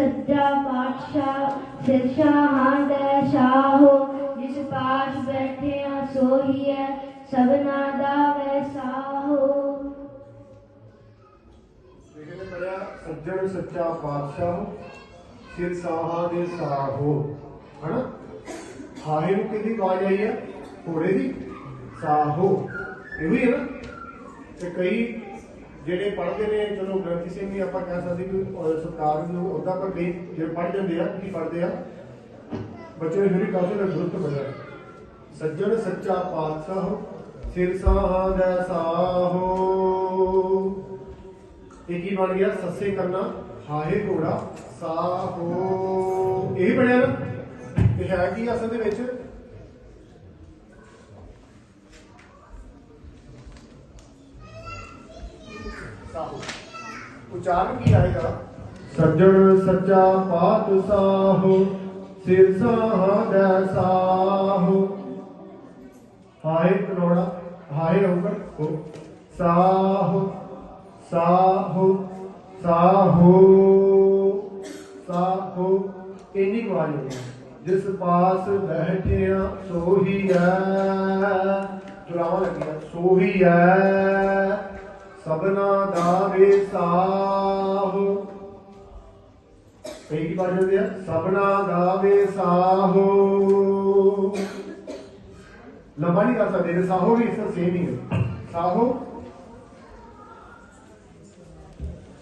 ਸੱਚਾ ਪਾਤਸ਼ਾਹ ਸਿਰਸ਼ਾਹਾਂ ਦੇ ਸ਼ਾਹੋ, ਜਿਸ ਪਾਸ ਬੈਠਿਆ ਸੋਈ ਹੈ ਸਭਨਾ ਦਾ ਵੈਸਾਹੋ ਇਹਨੇ ਪੜਿਆ, ਸੱਜਣ ਸੱਚਾ ਪਾਤਸ਼ਾਹ, ਸਿਰ ਦੇ ਸਾਹੋ। ਹਨਾ? ਹਾਏ ਨੂੰ ਕਿਹਦੀ ਆਵਾਜ਼ ਆਈ ਹੈ ਘੋੜੇ ਦੀ? ਸਾਹੋ। ਇਹੋ ਹੀ ਹੈ ਨਾ? ਤੇ ਕਈ ਜਿਹੜੇ ਪੜ੍ਹਦੇ ਨੇ, ਚਲੋ ਗ੍ਰੰਥੀ ਸਿੰਘ ਵੀ ਆਪਾਂ ਕਹਿ ਸਕਦੇ ਕਿ ਸਰਕਾਰ ਨੂੰ ਉਹਦਾ ਪਰ ਕਈ ਜਿਹੜੇ ਪੜ੍ਹ ਜਾਂਦੇ ਆ, ਕੀ ਪੜ੍ਹਦੇ ਆ ਬੱਚੇ ਨੇ ਕਾਫੀ ਨਾ ਗੁਰਤ ਬਣਿਆ ਸੱਜਣ ਸੱਚਾ ਪਾਤਸ਼ਾਹ, ਸਿਰ ਸਾਹਾਂ ਦਾ ਸਾਹੋ। ਇਹ ਕੀ ਬਣ ਗਿਆ? ਸੱਸੇ ਕਰਨਾ ਹਾਏ ਘੋੜਾ, ਸਾਹੋ। ਇਹ ਬਣਿਆ ਨਾ? ਤੇ ਹੈ ਕੀ ਅਸਲ ਦੇ ਵਿੱਚ? ਸਾਹੋ ਉਚਾਰਨ ਕੀ ਆਏਗਾ ਸੱਜਣ ਸੱਚਾ ਪਾਤ ਸਾਹੋ, ਸਿਰ ਸਾਹਾਂ। ਦਾ ਹਾਏ ਕਰੋੜਾ ਹਾਏ ਰੰਗੜ ਹੋ। ਸਾਹੋ ਸਾਹੋ ਸਾਹੋ ਸਾਹੋ। ਇੰਨੀ ਕੁ ਹੋਣੀ ਹੈ। ਜਿਸ ਪਾਸ ਬੈਠਿਆ ਸੋਹੀ ਹੈ ਜੁਲਾਵਾ ਲੱਗਿਆ। ਸੋਹੀ ਹੈ ਸਭਨਾ ਦਾ ਵੇ ਕਈ ਕੀ ਬਾਜ ਹੁੰਦੇ ਆ? ਸਭਨਾ ਦਾ ਵੇ ਸਾਹੋ। ਲੰਬਾ ਨਹੀਂ ਕਰ ਸਕਦੇ ਨੇ ਸਾਹੋ ਵੀ ਇਸ ਸੇਮ ਹੀ ਹੈ ਸਾਹੋ